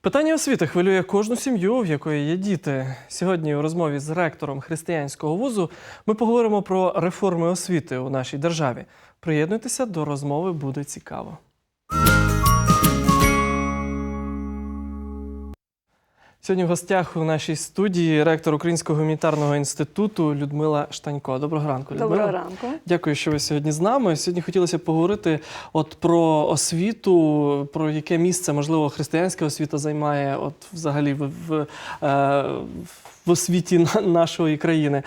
Питання освіти хвилює кожну сім'ю, в якої є діти. Сьогодні у розмові з ректором християнського вузу ми поговоримо про реформи освіти у нашій державі. Приєднуйтеся до розмови, буде цікаво. Сьогодні в гостях у нашій студії ректор Українського гуманітарного інституту Людмила Штанько. Доброго ранку, Людмила. Доброго ранку. Дякую, що ви сьогодні з нами. Сьогодні хотілося поговорити от про освіту, про яке місце, можливо, християнська освіта займає, от взагалі в, в, е, в освіті на- нашої країни.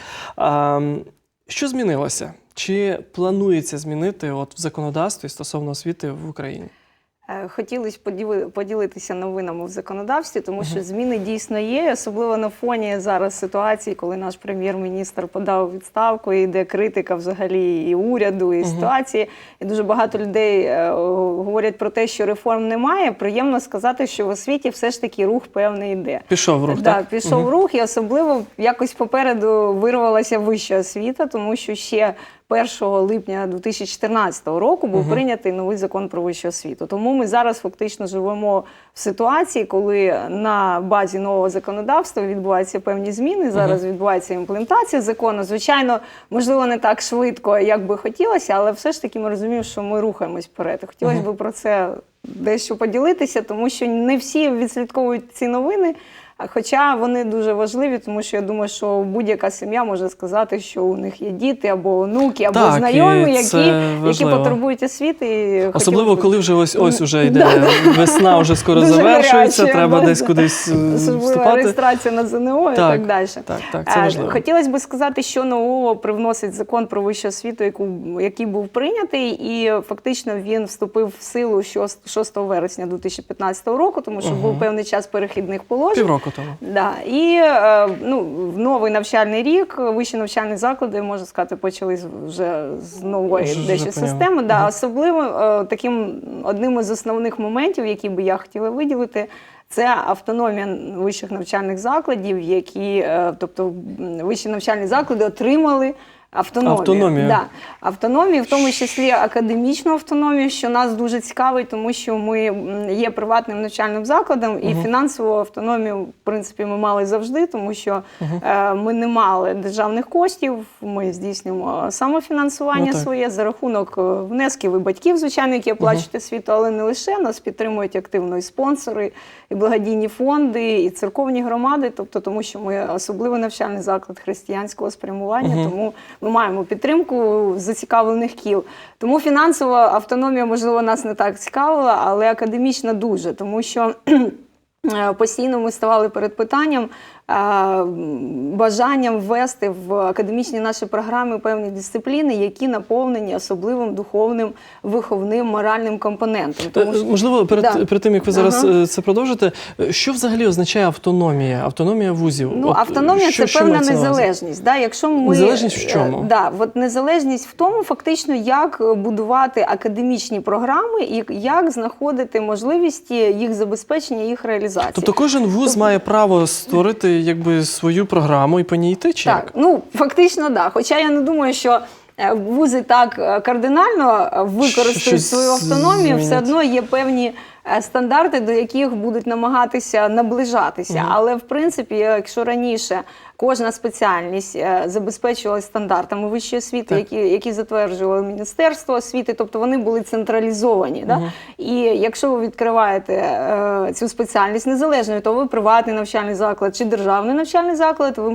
Що змінилося? Чи планується змінити от в законодавстві стосовно освіти в Україні? Е, Хотілося поділи- поділитися новинами в законодавстві, тому що зміни дійсно є, особливо на фоні зараз ситуації, коли наш прем'єр-міністр подав відставку, і йде критика взагалі і уряду, і ситуації. І дуже багато людей е, говорять про те, що реформ немає. Приємно сказати, що в освіті все ж таки рух певний йде. Пішов рух, да, так? пішов рух, і особливо якось попереду вирвалася вища освіта, тому що ще 1 липня 2014 року був прийнятий новий закон про вищу освіту. Тому ми зараз фактично живемо в ситуації, коли на базі нового законодавства відбуваються певні зміни. Зараз відбувається імплементація закону. Звичайно, можливо, не так швидко, як би хотілося, але все ж таки ми розуміємо, що ми рухаємось вперед. Хотілося б про це дещо поділитися, тому що не всі відслідковують ці новини. Хоча вони дуже важливі, тому що я думаю, що будь-яка сім'я може сказати, що у них є діти або онуки, або Так, знайомі, які, які потребують освіти. І Особливо, б- коли вже ось ось уже йде Да, весна, вже скоро Дуже завершується, гаряче, треба десь кудись е, Особливо вступати. реєстрація на ЗНО і Так, так далі. так, так, це Е, важливо. Хотілося б сказати, що нового привносить закон про вищу освіту, яку, який був прийнятий, і фактично він вступив в силу 6, 6 вересня 2015 року, тому що був певний час перехідних положень. Півроку тому. Да. І е, ну, в новий навчальний рік вищі навчальні заклади, можна сказати, почали вже з нової дещо системи. Да. Особливо е, таким одним із основних моментів, які би я хотіла виділити. Це автономія вищих навчальних закладів, які, е, тобто вищі навчальні заклади отримали автономію. Автономію. Да. Автономію, в тому числі академічну автономію, що нас дуже цікавить, тому що ми є приватним навчальним закладом, і фінансову автономію, в принципі, ми мали завжди, тому що е, ми не мали державних коштів. Ми здійснюємо самофінансування Ну, своє за рахунок е, внесків і батьків, звичайно, які оплачують освіту, але не лише нас підтримують активно і спонсори, і благодійні фонди, і церковні громади, тобто тому, що ми особливо навчальний заклад християнського спрямування, тому ми маємо підтримку зацікавлених кіл. Тому фінансова автономія, можливо, нас не так цікавила, але академічна дуже, тому що. Е, Постійно ми ставали перед питанням бажанням ввести в академічні наші програми певні дисципліни, які наповнені особливим духовним, виховним, моральним компонентом. Тому Е, що Можливо, перед, Да. перед тим як ви зараз Ага. е, це продовжите, е, що взагалі означає автономія? Автономія вузів? Ну, От, автономія що- це певна незалежність. Да? Якщо ми, Незалежність в чому? Да, от незалежність в тому, фактично, як будувати академічні програми і як знаходити можливості їх забезпечення, їх реалізації. Тобто кожен вуз має право створити якби свою програму і по ній йти, чи Так, як? ну фактично, да. Хоча я не думаю, що е, вузи так е, кардинально е, використають Щось свою автономію, все одно є певні стандарти, до яких будуть намагатися наближатися. Але в принципі, якщо раніше кожна спеціальність е, забезпечувалась стандартами вищої освіти, які, які затверджувало Міністерство освіти, тобто вони були централізовані. Да? І якщо ви відкриваєте е, цю спеціальність незалежно, то ви приватний навчальний заклад чи державний навчальний заклад, ви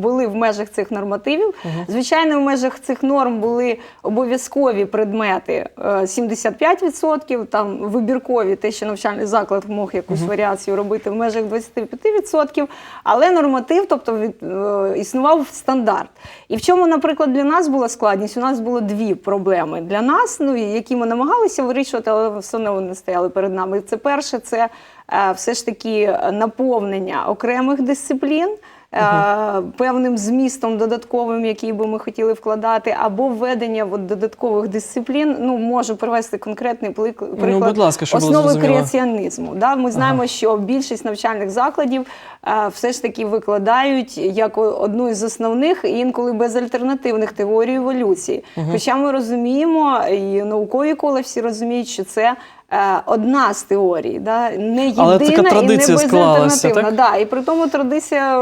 були в межах цих нормативів. Звичайно, в межах цих норм були обов'язкові предмети е, 75%, там вибіркові, те, що навчальний заклад мог якусь варіацію робити в межах 25%, але норматив, тобто від, е, існував стандарт. І в чому, наприклад, для нас була складність? У нас було дві проблеми для нас, ну які ми намагалися вирішувати, але все одно вони стояли перед нами. Це перше, це е, все ж таки наповнення окремих дисциплін. Е, Певним змістом додатковим, який би ми хотіли вкладати, або введення от, додаткових дисциплін. Ну можу привести конкретний прик- приклад будь ласка, щоб основи креаціонізму. Да? Ми знаємо, що більшість навчальних закладів е, все ж таки викладають як одну із основних і інколи безальтернативних теорій еволюції. Хоча ми розуміємо, і наукові кола всі розуміють, що це одна з теорій, да? не єдина Але така і не безальтернативна. так? Да, і при тому традиція,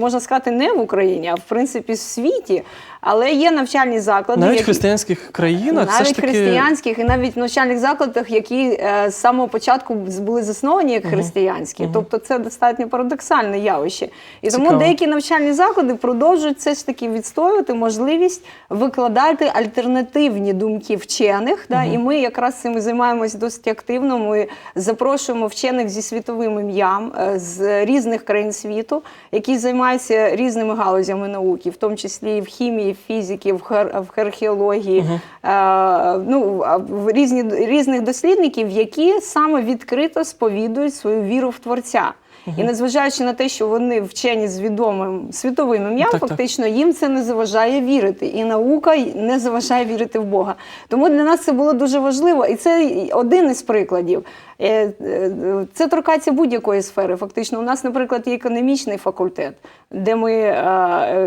можна сказати, не в Україні, а в принципі в світі. Але є навчальні заклади, Навіть в які- християнських країнах все навіть ж таки християнських і навіть в навчальних закладах, які е, з самого початку були засновані як християнські. Тобто це достатньо парадоксальне явище. І тому деякі навчальні заклади продовжують все ж таки відстоювати можливість викладати альтернативні думки вчених. Да? І ми якраз цим займаємось досить активно. Ми запрошуємо вчених зі світовим ім'ям е, з різних країн світу, які займаються різними галузями науки, в тому числі і в хімії, в фізики, в, хар- в археології, е, ну, в різні, різних дослідників, які саме відкрито сповідують свою віру в Творця. І незважаючи на те, що вони вчені з відомим світовим ім'ям, Так, так. фактично їм це не заважає вірити, і наука не заважає вірити в Бога. Тому для нас це було дуже важливо, і це один із прикладів. Е, е, Це торкається будь-якої сфери. Фактично, у нас, наприклад, є економічний факультет, де ми е,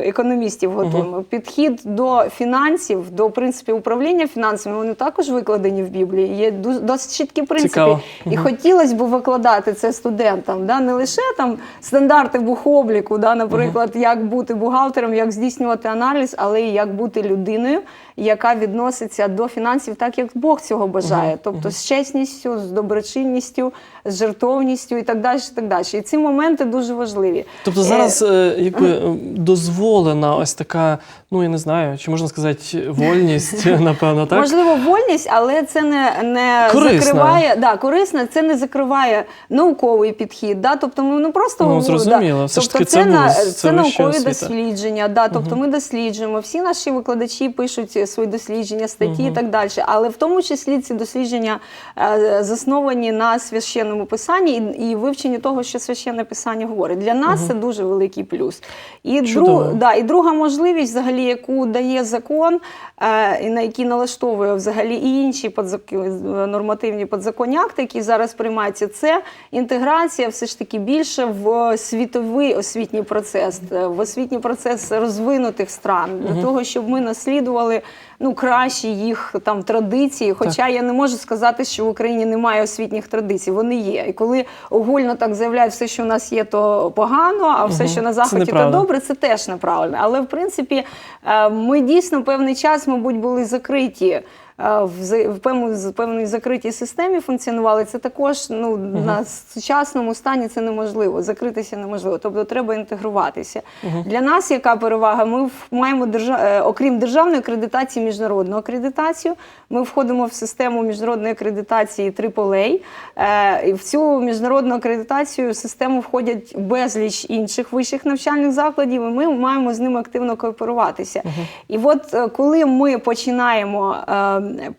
економістів готуємо. Підхід до фінансів, до принципів управління фінансами, вони також викладені в Біблії. Є досить чіткі принципи. Цікаво. І хотілося б викладати це студентам, да? не лише там стандарти бухобліку, да? наприклад, як бути бухгалтером, як здійснювати аналіз, але й як бути людиною, яка відноситься до фінансів так, як Бог цього бажає. Тобто з чесністю, з доброчинністю, з жертовністю і так далі. І, так далі. і ці моменти дуже важливі. Тобто Е, зараз е, якби дозволена ось така, ну я не знаю, чи можна сказати, вольність, напевно, так? Можливо, вольність, але це не, не Корисна. закриває да, корисна, це не закриває науковий підхід. Да? Тобто ми не просто Ну, говоримо, зрозуміло. Да. Все ж тобто таки це на- це, це наукові освіта. дослідження. Да? Тобто ми досліджуємо. Всі наші викладачі пишуть свої дослідження, статті і так далі. Але в тому числі ці дослідження е, засновані на священному писанні і, і вивченні того, що священне писання говорить. Для нас це дуже великий плюс. І, друг, Да, і друга можливість, взагалі, яку дає закон, е, і на який налаштовує взагалі і інші подзак- нормативні подзаконні акти, які зараз приймаються, це інтеграція все ж таки більше в світовий освітній процес, е, в освітній процес розвинутих стран, для того, щоб ми наслідували ну, кращі їх там традиції. Хоча я не можу сказати, що в Україні немає освітніх традицій. Вони є. І коли огульно так заявляють, все, що в нас є, то погано, а все, що на заході, то добре, це теж неправильно. Але в принципі, е, ми дійсно певний час, мабуть, були закриті. В певній закритій системі функціонували. Це також ну, на сучасному стані це неможливо. Закритися неможливо. Тобто треба інтегруватися. Для нас яка перевага? Ми маємо держа... е, окрім державної акредитації, міжнародну акредитацію. Ми входимо в систему міжнародної акредитації AAA. Е, в цю міжнародну акредитацію систему входять безліч інших вищих навчальних закладів, і ми маємо з ними активно кооперуватися. І от е, коли ми починаємо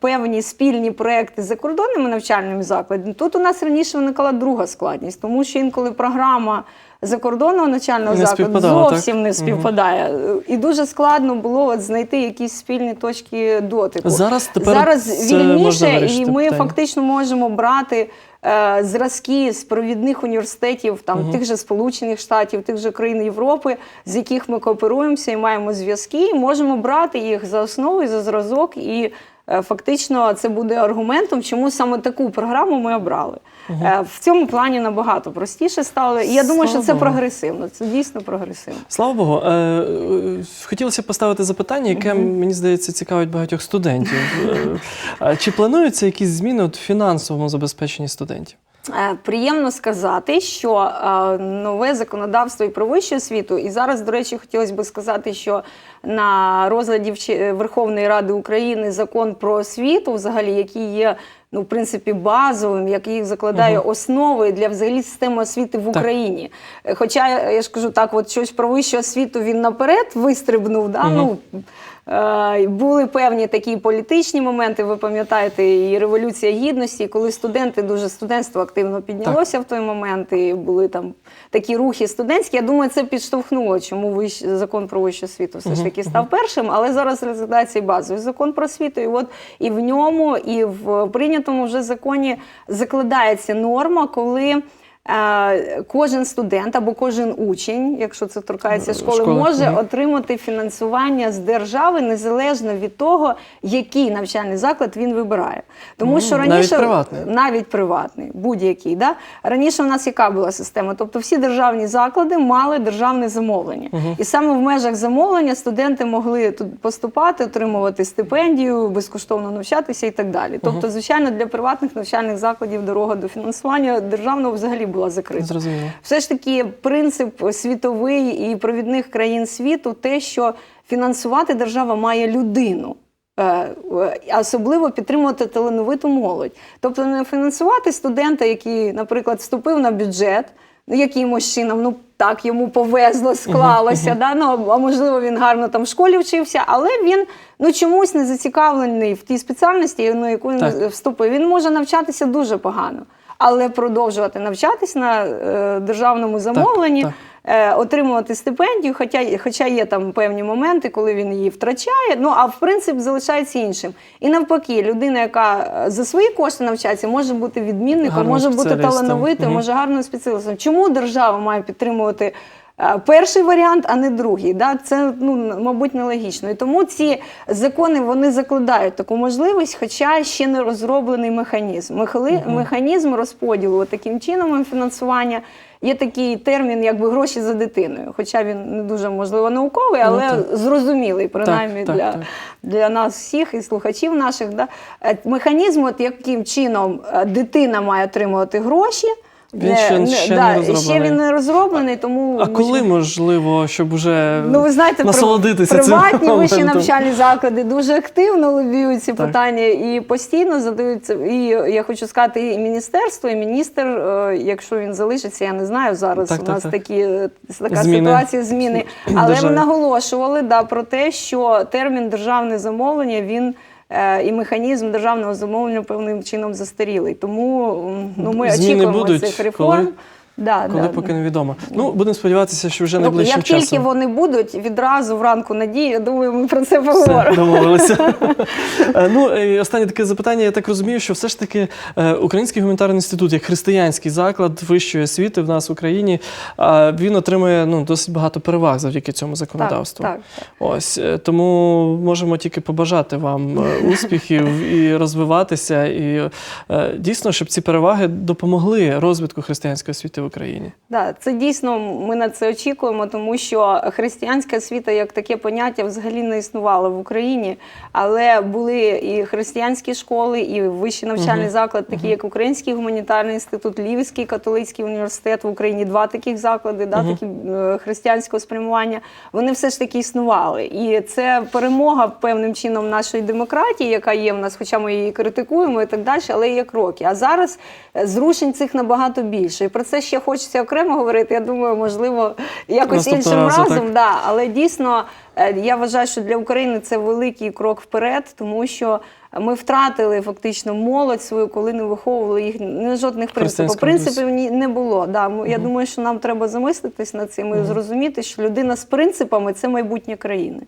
певні спільні проекти з закордонними навчальними закладами, тут у нас раніше виникала друга складність, тому що інколи програма. Закордонного навчального Не закладу співпадала, так? зовсім не співпадає. І дуже складно було от знайти якісь спільні точки дотику. Зараз тепер Зараз вільніше, і ми питання. фактично можемо брати е, зразки з провідних університетів, там тих же Сполучених Штатів, тих же країн Європи, з яких ми кооперуємося і маємо зв'язки, і можемо брати їх за основу і за зразок. І фактично це буде аргументом, чому саме таку програму ми обрали. Е, В цьому плані набагато простіше стало. І я думаю, що це Богу. прогресивно. Це дійсно прогресивно. Слава Богу. Е, е, хотілося б поставити запитання, яке, мені здається, цікавить багатьох студентів. Е, Чи плануються якісь зміни от в фінансовому забезпеченні студентів? Е, Приємно сказати, що е, нове законодавство і про вищу освіту, і зараз, до речі, хотілося б сказати, що на розгляді Верховної Ради України закон про освіту, взагалі, який є. Ну, в принципі, базовим, який закладає основи для взагалі системи освіти в. Україні. Е, Хоча я, ж кажу так, от щось про вищу освіту він наперед вистрибнув. Да? Ну, Е, Були певні такі політичні моменти. Ви пам'ятаєте, і революція гідності, коли студенти дуже студентство активно піднялося в той момент, і були там такі рухи студентські. Я думаю, це підштовхнуло, чому вищ... закон про вищу освіту все ж таки став першим. Але зараз розглядається і базовий закон про освіту. І от і в ньому, і в прийнятому вже законі закладається норма, коли. Е, кожен студент або кожен учень, якщо це торкається Е, школи, школи, може отримати фінансування з держави незалежно від того, який навчальний заклад він вибирає. Тому що навіть раніше приватний. навіть приватний, будь-який. Да? Раніше у нас яка була система? Тобто всі державні заклади мали державне замовлення. І саме в межах замовлення студенти могли тут поступати, отримувати стипендію, безкоштовно навчатися і так далі. Тобто, звичайно, для приватних навчальних закладів дорога до фінансування державного взагалі була закрита. Зрозуміло. Все ж таки, принцип світовий і провідних країн світу те, що фінансувати держава має людину. Е, е, Особливо підтримувати талановиту молодь. Тобто не фінансувати студента, який, наприклад, вступив на бюджет, ну, якимось чином, ну так йому повезло, склалося. Да? Ну, а можливо, він гарно там в школі вчився, але він ну, чомусь не зацікавлений в тій спеціальності, на яку він Так. вступив. Він може навчатися дуже погано. Але продовжувати навчатись на е, державному замовленні, так. Е, отримувати стипендію, хоча, хоча є там певні моменти, коли він її втрачає. Ну а в принципі залишається іншим. І навпаки, людина, яка е, за свої кошти навчається, може бути відмінником, Гарним може бути талановитим, угу. може гарним спеціалістом. Чому держава має підтримувати? Е, Перший варіант, а не другий, да це ну мабуть нелогічно. І тому ці закони вони закладають таку можливість, хоча ще не розроблений механізм. Механізм розподілу таким чином фінансування. Є такий термін, якби гроші за дитиною. Хоча він не дуже можливо науковий, Ну, але так. зрозумілий, принаймні так, для, так. для нас всіх і слухачів наших. Да? Е, Механізм, от яким чином е, дитина має отримувати гроші. Він ще- ще не да, розроблений. ще він не розроблений, тому А коли ще- можливо, щоб уже Ну, ви знаєте, насолодитися цим приватні вищі навчальні заклади дуже активно лобіюють ці Так. питання і постійно задаються. І я хочу сказати, і міністерство, і міністр, е, якщо він залишиться, я не знаю зараз. Так, у нас так. такі е, така Зміни ситуація, зміни. Але ми наголошували да, про те, що термін державне замовлення він. Е, І механізм державного замовлення певним чином застарілий. Тому ну, ми Зміни очікуємо будуть, цих реформ. коли- да, Коли да, поки да. невідомо. Ну, будемо сподіватися, що вже найближчим як часом. тільки вони будуть, відразу вранку надії, я думаю, ми про це Все, поговоримо. домовилися. Е, ну, і останнє таке запитання. Я так розумію, що все ж таки е, Український гуманітарний інститут, як християнський заклад вищої освіти в нас в Україні, е, він отримує ну, досить багато переваг завдяки цьому законодавству. Так, так. Ось е, тому можемо тільки побажати вам е, успіхів і розвиватися, і е, дійсно, щоб ці переваги допомогли розвитку християнської освіти в Україні. Да, це дійсно ми на це очікуємо, тому що християнська освіта як таке поняття взагалі не існувало в Україні, але були і християнські школи, і вищі навчальний заклад, такі як Український гуманітарний інститут, Львівський католицький університет в Україні, два таких заклади, да, такі е, християнського спрямування. Вони все ж таки існували. І це перемога певним чином нашої демократії, яка є в нас, хоча ми її критикуємо і так далі, але є кроки. А зараз е, зрушень цих набагато більше. І про це ще хочеться окремо говорити. Я думаю, можливо, якось Наступного іншим разу, разом. так. Да. Але дійсно я вважаю, що для України це великий крок вперед, тому що. Ми втратили фактично молодь свою, коли не виховували їх не жодних принципів. Принципів ні не було. Да, ми- я думаю, що нам треба замислитись над цим і зрозуміти, що людина з принципами це майбутнє країни.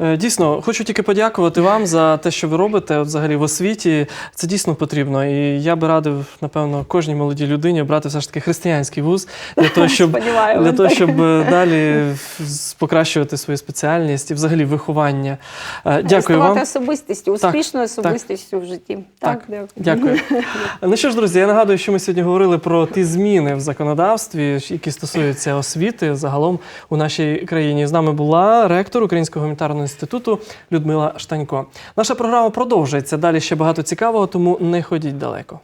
Е, Дійсно, хочу тільки подякувати вам за те, що ви робите от, взагалі в освіті. Це дійсно потрібно. І я би радив, напевно, кожній молодій людині брати все ж таки християнський вуз для того, щоб, Сподіваємось, для того, щоб е, далі покращувати свою спеціальність і взагалі виховання. Е, Дякую Ставати вам. особистістю, Так, успішною особистістю в житті. Так, дякую. дякую. Ну що ж, друзі, я нагадую, що ми сьогодні говорили про ті зміни в законодавстві, які стосуються освіти загалом у нашій країні. З нами була ректор Українського гуманітарного інституту Людмила Штанько. Наша програма продовжується. Далі ще багато цікавого, тому не ходіть далеко.